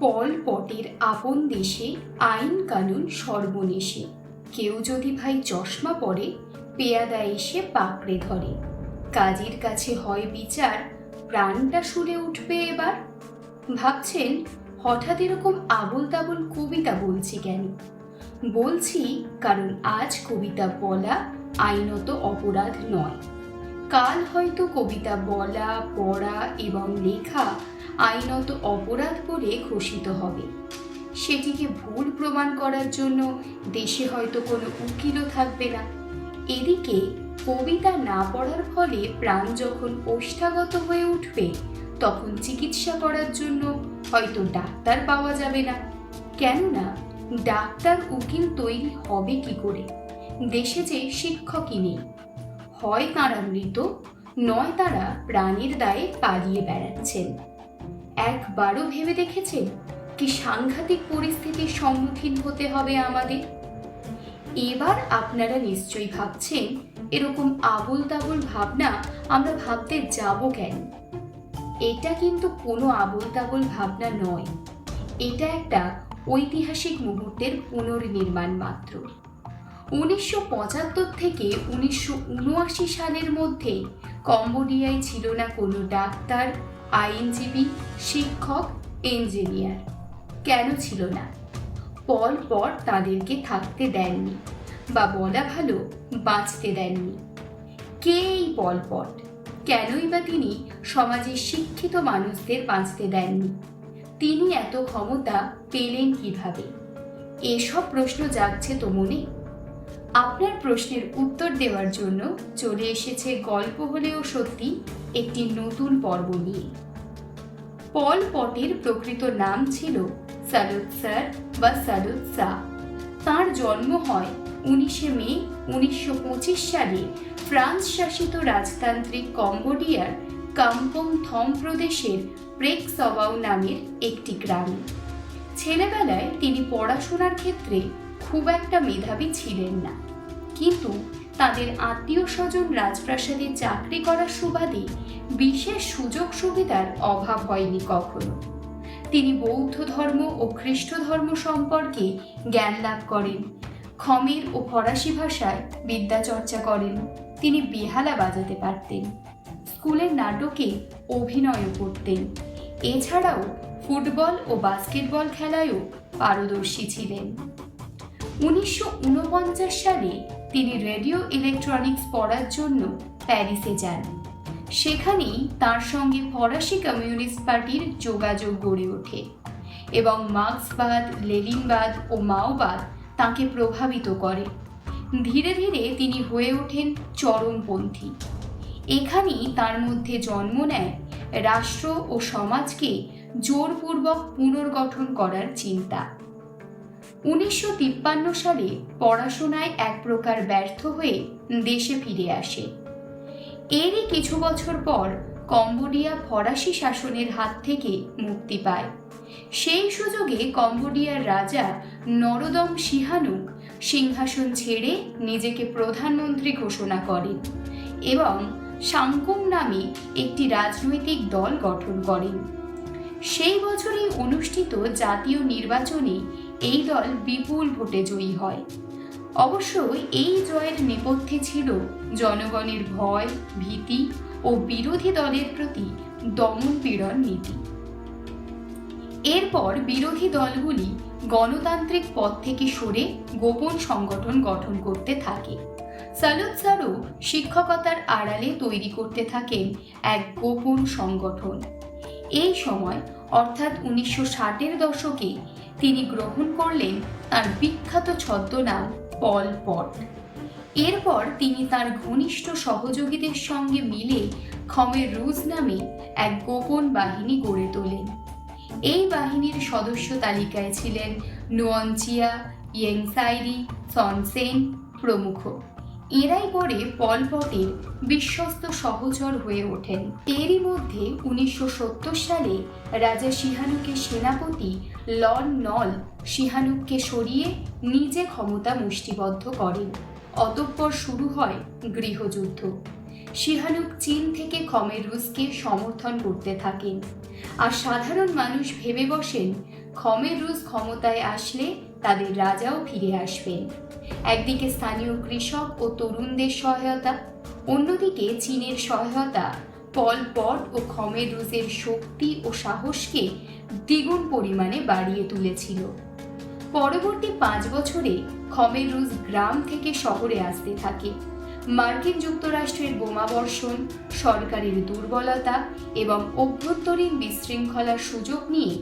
পল পটের আপন দেশে, আইন কানুন সর্বনেশে। কেউ যদি ভাই চশমা পরে, পেয়াদা এসে পাকড়ে ধরে। কাজের কাছে হয় বিচার, প্রাণটা সুরে উঠবে এবার। ভাবছেন, হঠাৎ এরকম আবল তাবল কবিতা বলছি কেন? বলছি, কারণ আজ কবিতা বলা আইনত অপরাধ নয়। কাল হয়তো কবিতা বলা, পড়া এবং লেখা আইনত অপরাধ বলে ঘোষিত হবে। সেটিকে ভুল প্রমাণ করার জন্য দেশে হয়তো কোনো উকিলও থাকবে না। এদিকে কবিতা না পড়ার ফলে প্রাণ যখন ওষ্ঠাগত হয়ে উঠবে, তখন চিকিৎসা করার জন্য হয়তো ডাক্তার পাওয়া যাবে না। কেননা ডাক্তার উকিল তৈরি হবে কি করে? দেশে যে শিক্ষকই নেই। হয় তাঁরা মৃত, নয় তারা প্রাণীর দায়ে পালিয়ে বেড়াচ্ছেন। একবারও ভেবে দেখেছেন কি সাংঘাতিক পরিস্থিতির সম্মুখীন হতে হবে আমাদের? এবার আপনারা নিশ্চয়ই ভাবছেন এরকম আবল তাবল ভাবনা আমরা ভাবতে যাব কেন? এটা কিন্তু কোনো আবল তাবল ভাবনা নয়। এটা একটা ঐতিহাসিক মুহূর্তের পুনর্নির্মাণ মাত্র। উনিশশো পঁচাত্তর থেকে উনিশশো উনআশি সালের মধ্যে কম্বোডিয়ায় ছিল না কোনো ডাক্তার আইনজীবী, শিক্ষক, ইঞ্জিনিয়ার। কেন ছিল না? পর পর তাদেরকে থাকতে দেননি বা বলা ভালো বাঁচতে দেননি। কে এই পলপট কেনই বা তিনি সমাজের শিক্ষিত মানুষদের বাঁচতে দেননি? তিনি এত ক্ষমতা পেলেন কীভাবে? এসব প্রশ্ন জাগছে তো মনে? আপনার প্রশ্নের উত্তর দেওয়ার জন্য চলে এসেছে গল্প হলেও সত্যি একটি নতুন পর্ব নিয়ে। পল পটের প্রকৃত নাম ছিল সালুত স্যার বা সালুত সা। তাঁর জন্ম হয় উনিশে মে উনিশশো পঁচিশ সালে ফ্রান্স শাসিত রাজতান্ত্রিক কম্বোডিয়ার কাম্পং থম প্রদেশের প্রেক সবাউ নামের একটি গ্রামে। ছেলেবেলায় তিনি পড়াশোনার ক্ষেত্রে খুব একটা মেধাবী ছিলেন না। কিন্তু তাদের আত্মীয় স্বজন রাজপ্রাসাদে চাকরি করার সুবাদে বিশেষ সুযোগ সুবিধার অভাব হয়নি কখনো। তিনি বৌদ্ধ ধর্ম ও খ্রিস্ট ধর্ম সম্পর্কে জ্ঞান লাভ করেন, খমের ও ফরাসি ভাষায় বিদ্যা চর্চা করেন, তিনি বেহালা বাজাতে পারতেন, স্কুলের নাটকে অভিনয়ও করতেন। এছাড়াও ফুটবল ও বাস্কেটবল খেলায়ও পারদর্শী ছিলেন। উনিশশো উনপঞ্চাশ সালে তিনি রেডিও ইলেকট্রনিক্স পড়ার জন্য প্যারিসে যান। সেখানেই তার সঙ্গে ফরাসি কমিউনিস্ট পার্টির যোগাযোগ গড়ে ওঠে এবং মার্ক্সবাদ লেলিনবাদ ও মাওবাদ তাকে প্রভাবিত করে। ধীরে ধীরে তিনি হয়ে ওঠেন চরমপন্থী। এখানেই তার মধ্যে জন্ম নেয় রাষ্ট্র ও সমাজকে জোরপূর্বক পুনর্গঠন করার চিন্তা। উনিশশো তিপ্পান্ন সালে পড়াশোনায় এক প্রকার ব্যর্থ হয়ে দেশে ফিরে আসে। এরই কিছু বছর পর কম্বোডিয়া ফরাসি শাসনের হাত থেকে মুক্তি পায়। সেই সুযোগে কম্বোডিয়ার রাজা নরদম সিহানুক সিংহাসন ছেড়ে নিজেকে প্রধানমন্ত্রী ঘোষণা করেন এবং সাংকুম নামে একটি রাজনৈতিক দল গঠন করেন। সেই বছরই অনুষ্ঠিত জাতীয় নির্বাচনে এই দল বিপুল ভোটে জয়ী হয়। অবশ্য এই জয়ের নেপথ্যে ছিল জনগণের ভয়, ভীতি ও বিরোধী দলের প্রতি দমন পীড়ন নীতি। এরপর বিরোধী দলগুলি গণতান্ত্রিক পথ থেকে সরে গোপন সংগঠন গঠন করতে থাকে। সালুদ সারও শিক্ষকতার আড়ালে তৈরি করতে থাকেন এক গোপন সংগঠন। এই সময়, অর্থাৎ উনিশশো ষাটের দশকে, তিনি গ্রহণ করলেন তার বিখ্যাত ছদ্মনাম পল পট। এরপর তিনি তার ঘনিষ্ঠ সহযোগীদের সঙ্গে মিলে খমের রুজ নামে এক গোপন বাহিনী গড়ে তোলেন। এই বাহিনীর সদস্য তালিকায় ছিলেন নোয়নচিয়া ইয়েংসাইরি, সনসেন প্রমুখ। এরাই পরে পলপটের বিশ্বস্ত সহচর হয়ে ওঠেন। এরই মধ্যে উনিশশো সত্তর সালে রাজা সিহানুকের সেনাপতি লন নল সিহানুককে সরিয়ে নিজে ক্ষমতা মুষ্টিবদ্ধ করেন। অতঃপর শুরু হয় গৃহযুদ্ধ। সিহানুক চীন থেকে খমের রুসকে সমর্থন করতে থাকেন। আর সাধারণ মানুষ ভেবে বসেন, খমের রুশ ক্ষমতায় আসলে তাদের রাজাও ফিরে আসবেন। একদিকে স্থানীয় কৃষক ও তরুণদের সহায়তা, অন্যদিকে চীনের সহায়তা, পল পট ও খমের রুজের শক্তি ও সাহসকে দ্বিগুণ পরিমাণে বাড়িয়ে তুলেছিল। পরবর্তী পাঁচ বছরে খমের রুজ গ্রাম থেকে শহরে আসতে থাকে। মার্কিন যুক্তরাষ্ট্রের বোমাবর্ষণ, সরকারের দুর্বলতা এবং অভ্যন্তরীণ বিশৃঙ্খলার সুযোগ নিয়ে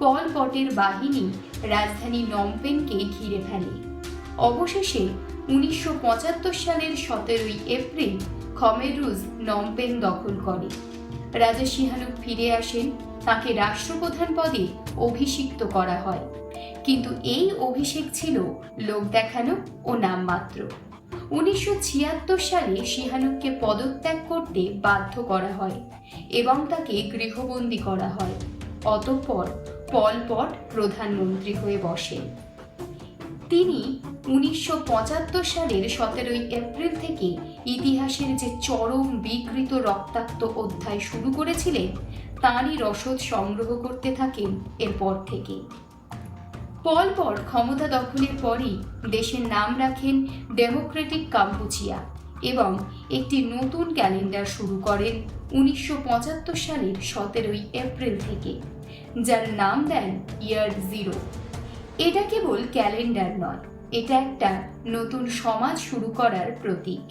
পল পটের বাহিনী রাজধানী নমপেনকে ঘিরে ফেলে। অবশেষে উনিশশো পঁচাত্তর সালের সতেরোই এপ্রিল খমেরুজ নমপেন দখল করে। রাজা সিহানুক ফিরে আসেন, তাকে রাষ্ট্রপ্রধান পদে অভিষিক্ত করা হয়। কিন্তু এই অভিষেক ছিল লোক দেখানো ও নামমাত্র। উনিশশো ছিয়াত্তর সালে সিহানুককে পদত্যাগ করতে বাধ্য করা হয় এবং তাকে গৃহবন্দী করা হয়। অতঃপর পল পট প্রধানমন্ত্রী হয়ে বসেন। তিনি উনিশশো পঁচাত্তর সালের সতেরোই এপ্রিল থেকে ইতিহাসের যে চরম বিকৃত রক্তাক্ত অধ্যায় শুরু করেছিলেন, তারই রসদ সংগ্রহ করতে থাকেন এরপর থেকে। পল পট ক্ষমতা দখলের পরই দেশের নাম রাখেন ডেমোক্রেটিক কাম্পুচিয়া এবং একটি নতুন ক্যালেন্ডার শুরু করেন উনিশশো পঁচাত্তর সালের সতেরোই এপ্রিল থেকে, যার নাম দেন ইয়ার জিরো। এটা কেবল ক্যালেন্ডার নয়, এটা একটা নতুন সমাজ শুরু করার প্রতীক।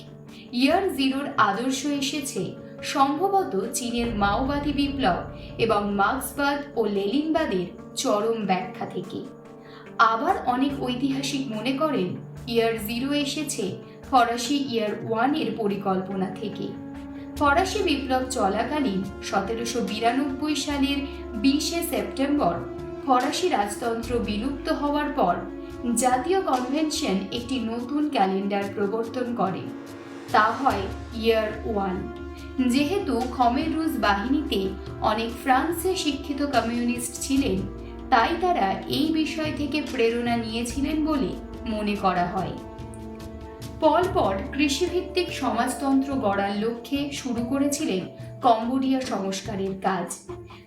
ইয়ার জিরোর আদর্শ এসেছে সম্ভবত চীনের মাওবাদী বিপ্লব এবং মার্ক্সবাদ ও লেলিনবাদের চরম ব্যাখ্যা থেকে। আবার অনেক ঐতিহাসিক মনে করেন, ইয়ার জিরো এসেছে ফরাসি ইয়ার ওয়ানের পরিকল্পনা থেকে। ফরাসি বিপ্লব চলাকালীন সতেরোশো বিরানব্বই সালের বিশে সেপ্টেম্বর ফরাসি রাজতন্ত্র বিলুপ্ত হওয়ার পর জাতীয় কনভেনশন একটি নতুন ক্যালেন্ডার প্রবর্তন করে। তা হয় ইয়ার ওয়ান। যেহেতু খমের রুজ বাহিনীতে অনেক ফ্রান্সে শিক্ষিত কমিউনিস্ট ছিলেন, তাই তারা এই বিষয় থেকে প্রেরণা নিয়েছিলেন বলে মনে করা হয়। পলপট কৃষিভিত্তিক সমাজতন্ত্র গড়ার লক্ষ্যে শুরু করেছিলেন কম্বোডিয়া সংস্কারের কাজ।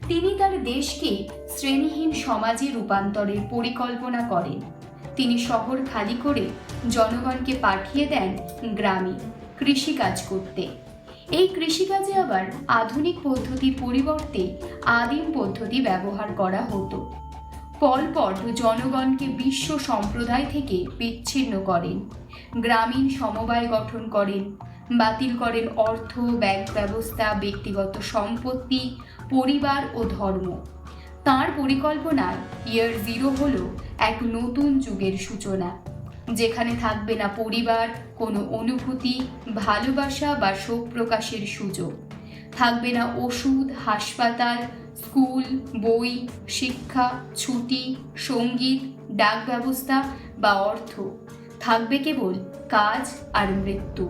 তিনি তার দেশকে শ্রেণীহীন সমাজে রূপান্তরের পরিকল্পনা করেন। তিনি শহর খালি করে জনগণকে পাঠিয়ে দেন গ্রামে কৃষিকাজ করতে। এই কৃষিকাজে আবার আধুনিক পদ্ধতির পরিবর্তে আদিম পদ্ধতি ব্যবহার করা হতো। পলপট জনগণকে বিশ্ব সম্প্রদায় থেকে বিচ্ছিন্ন করেন। গ্রামীণ সমবায় গঠন করেন, বাতিল করেন অর্থ, ব্যাংক ব্যবস্থা, ব্যক্তিগত সম্পত্তি, পরিবার ও ধর্ম। তার পরিকল্পনায় ইয়ার জিরো হল এক নতুন যুগের সূচনা, যেখানে থাকবে না পরিবার, কোনো অনুভূতি, ভালোবাসা বা শোক প্রকাশের সুযোগ। থাকবে না ওষুধ, হাসপাতাল স্কুল, বই, শিক্ষা, ছুটি, সংগীত, ডাক ব্যবস্থা বা অর্থ। থাকবে কেবল কাজ আর মৃত্যু।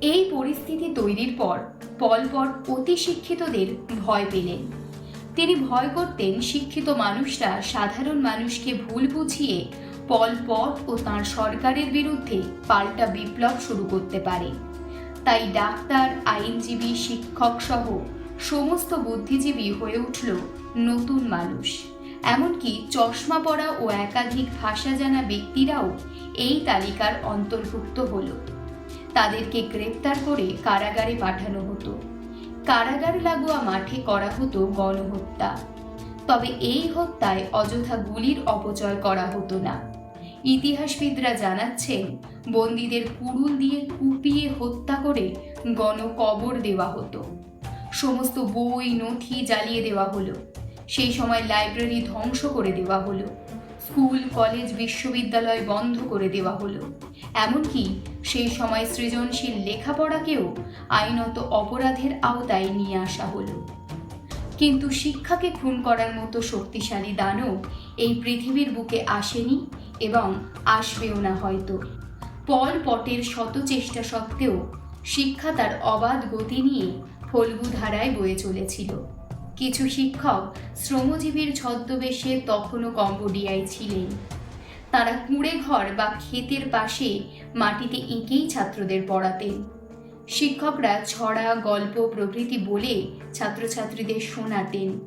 এই পরিস্থিতি তৈরির পর পলপট অতি শিক্ষিতদের ভয় পেলেন। তিনি ভয় করতেন শিক্ষিত মানুষরা সাধারণ মানুষকে ভুল বুঝিয়ে পলপট ও তাঁর সরকারের বিরুদ্ধে পাল্টা বিপ্লব শুরু করতে পারে। তাই ডাক্তার, আইনজীবী শিক্ষক সহ সমস্ত বুদ্ধিজীবী হয়ে উঠল নতুন মানুষ। এমনকি চশমা পরা ও একাধিক ভাষা জানা ব্যক্তিরাও এই তালিকার অন্তর্ভুক্ত হল। তাদেরকে গ্রেপ্তার করে কারাগারে পাঠানো হতো। কারাগার লাগোয়া মাঠে করা হতো গণহত্যা। তবে এই হত্যায় অযথা গুলির অপচয় করা হতো না। ইতিহাসবিদরা জানাচ্ছেন, বন্দীদের কুড়ুল দিয়ে কুপিয়ে হত্যা করে গণকবর দেওয়া হতো। সমস্ত বই, নথি জ্বালিয়ে দেওয়া হলো। সেই সময় লাইব্রেরি ধ্বংস করে দেওয়া হলো। স্কুল, কলেজ, বিশ্ববিদ্যালয় বন্ধ করে দেওয়া হলো। এমনকি সেই সময় সৃজনশীল লেখাপড়াকেও আইনত অপরাধের আওতায় নিয়ে আসা হলো। কিন্তু শিক্ষাকে খুন করার মতো শক্তিশালী দানব এই পৃথিবীর বুকে আসেনি এবং আসবেও না হয়তো। পল পটের শত চেষ্টা সত্ত্বেও শিক্ষা তার অবাধ গতি নিয়ে ফল্গু ধারায় বয়ে চলেছিল। কিছু শিক্ষক শ্রমজীবীর ছদ্মবেশে তখনও কম্বোডিয়ায় ছিলেন। তারা কুঁড়ে ঘর বা ক্ষেতের পাশে মাটিতে এঁকেই ছাত্রদের পড়াতেন। শিক্ষকরা ছড়া, গল্প, প্রভৃতি বলে ছাত্রছাত্রীদের শোনাতেন।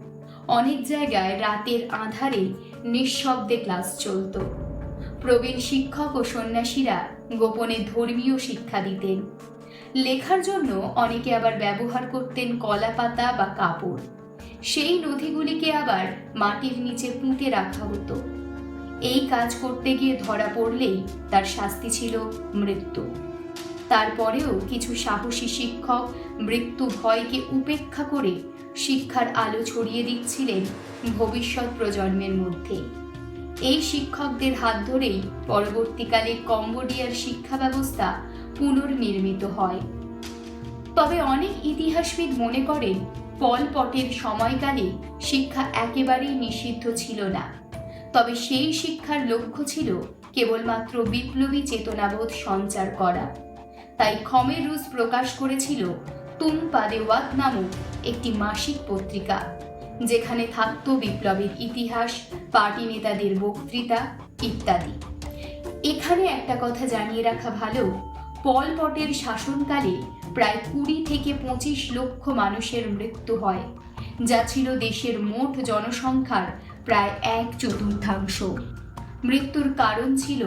অনেক জায়গায় রাতের আধারে নিঃশব্দে ক্লাস চলতো। প্রবীণ শিক্ষক ও সন্ন্যাসীরা গোপনে ধর্মীয় শিক্ষা দিতেন। লেখার জন্য অনেকে আবার ব্যবহার করতেন কলা পাতা বা কাপড়। সেই নথিগুলিকে আবার মাটির নিচে পুঁতে রাখা হতো। এই কাজ করতে গিয়ে ধরা পড়লেই তার শাস্তি ছিল মৃত্যু। তারপরেও কিছু সাহসী শিক্ষক মৃত্যু ভয়কে উপেক্ষা করে শিক্ষার আলো ছড়িয়ে দিচ্ছিলেন ভবিষ্যৎ প্রজন্মের মধ্যে। এই শিক্ষকদের হাত ধরেই পরবর্তীকালে কম্বোডিয়ার শিক্ষা ব্যবস্থা পুনর্নির্মিত হয়। তবে অনেক ইতিহাসবিদ মনে করেন, পল পটের সময়কালে শিক্ষা একেবারেই নিষিদ্ধ ছিল না। তবে সেই শিক্ষার লক্ষ্য ছিল কেবলমাত্র বিপ্লবী চেতনাবোধ সঞ্চার করা। তাই খমের রুজ প্রকাশ করেছিল তুম পাদেওয়াত নামক একটি মাসিক পত্রিকা, যেখানে থাকত বিপ্লবের ইতিহাস, পার্টি নেতাদের বক্তৃতা ইত্যাদি। এখানে একটা কথা জানিয়ে রাখা ভালো পল পটের শাসনকালে প্রায় কুড়ি থেকে পঁচিশ লক্ষ মানুষের মৃত্যু হয়, যা ছিল দেশের মোট জনসংখ্যার প্রায় এক চতুর্থাংশ। মৃত্যুর কারণ ছিল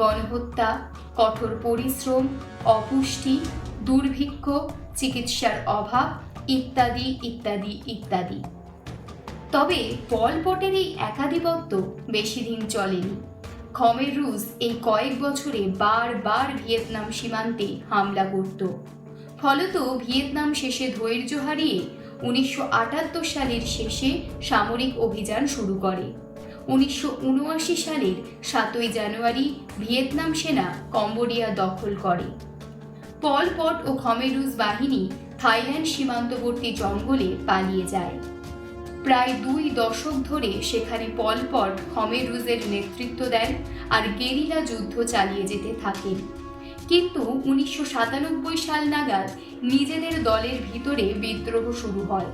গণহত্যা, কঠোর পরিশ্রম, অপুষ্টি, দুর্ভিক্ষ, চিকিৎসার অভাব ইত্যাদি ইত্যাদি ইত্যাদি। তবে পল পটের এই একাধিপত্য বেশি দিন চলেনি। খমের রুশ এই কয়েক বছরে বারবার ভিয়েতনাম সীমান্তে হামলা করত। ফলত ভিয়েতনাম শেষে ধৈর্য হারিয়ে উনিশশো আটাত্তর সালের শেষে সামরিক অভিযান শুরু করে। উনিশশো উনআশি সালের সাতই জানুয়ারি ভিয়েতনাম সেনা কম্বোডিয়া দখল করে। পল পট ও খমেরুজ বাহিনী থাইল্যান্ড সীমান্তবর্তী জঙ্গলে পালিয়ে যায়। প্রায় দুই দশক ধরে সেখানে পলপট খমেরুজের নেতৃত্ব দেন আর গেরিলা যুদ্ধ চালিয়ে যেতে থাকেন। কিন্তু উনিশশো সাতানব্বই সাল নাগাদ নিজেদের দলের ভিতরে বিদ্রোহ শুরু হয়।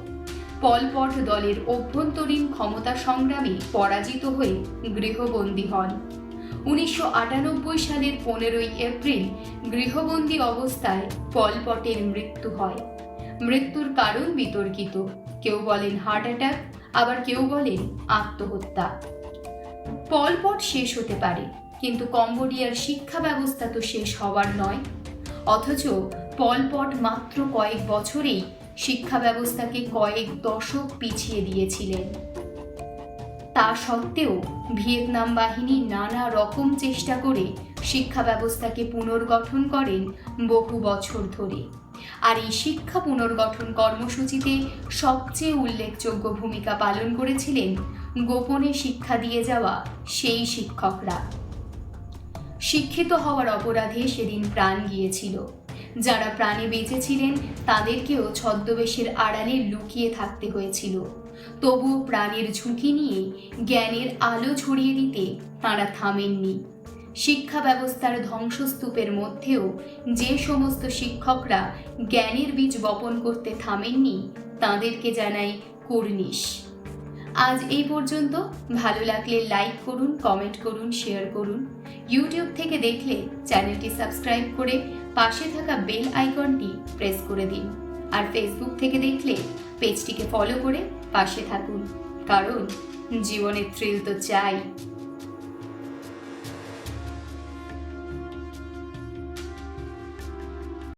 পলপট দলের অভ্যন্তরীণ ক্ষমতা সংগ্রামে পরাজিত হয়ে গৃহবন্দী হন। উনিশশো আটানব্বই সালের পনেরোই এপ্রিল গৃহবন্দী অবস্থায় পলপটের মৃত্যু হয়। মৃত্যুর কারণ বিতর্কিত। কেউ বলেন হার্ট অ্যাটাক আবার কেউ বলেন আত্মহত্যা। পলপট শেষ হতে পারে, কিন্তু কম্বোডিয়ার শিক্ষা ব্যবস্থা তো শেষ হওয়ার নয়। অথচ পলপট মাত্র কয়েক বছরেই শিক্ষা ব্যবস্থাকে কয়েক দশক পিছিয়ে দিয়েছিলেন। তা সত্ত্বেও ভিয়েতনাম বাহিনী নানা রকম চেষ্টা করে শিক্ষা ব্যবস্থাকে পুনর্গঠন করেন বহু বছর ধরে। আর এই শিক্ষা পুনর্গঠন কর্মসূচিতে সবচেয়ে উল্লেখযোগ্য ভূমিকা পালন করেছিলেন গোপনে শিক্ষা দিয়ে যাওয়া সেই শিক্ষকরা। শিক্ষিত হওয়ার অপরাধে সেদিন প্রাণ গিয়েছিল। যারা প্রাণে বেঁচেছিলেন, তাদেরকেও ছদ্মবেশের আড়ালে লুকিয়ে থাকতে হয়েছিল। তবুও প্রাণের ঝুঁকি নিয়ে জ্ঞানের আলো ছড়িয়ে দিতে তাঁরা থামেননি। শিক্ষা ব্যবস্থার ধ্বংসস্তূপের মধ্যেও যে সমস্ত শিক্ষকরা জ্ঞানের বীজ বপন করতে থামেননি, তাদেরকে জানাই কুর্নিশ। আজ এই পর্যন্ত। ভালো লাগলে লাইক করুন, কমেন্ট করুন, শেয়ার করুন। ইউটিউব থেকে দেখলে চ্যানেলটি সাবস্ক্রাইব করে পাশে থাকা বেল আইকনটি প্রেস করে দিন। আর ফেসবুক থেকে দেখলে পেজটিকে ফলো করে পাশে থাকুন। কারণ জীবনের থ্রিল তো চাই।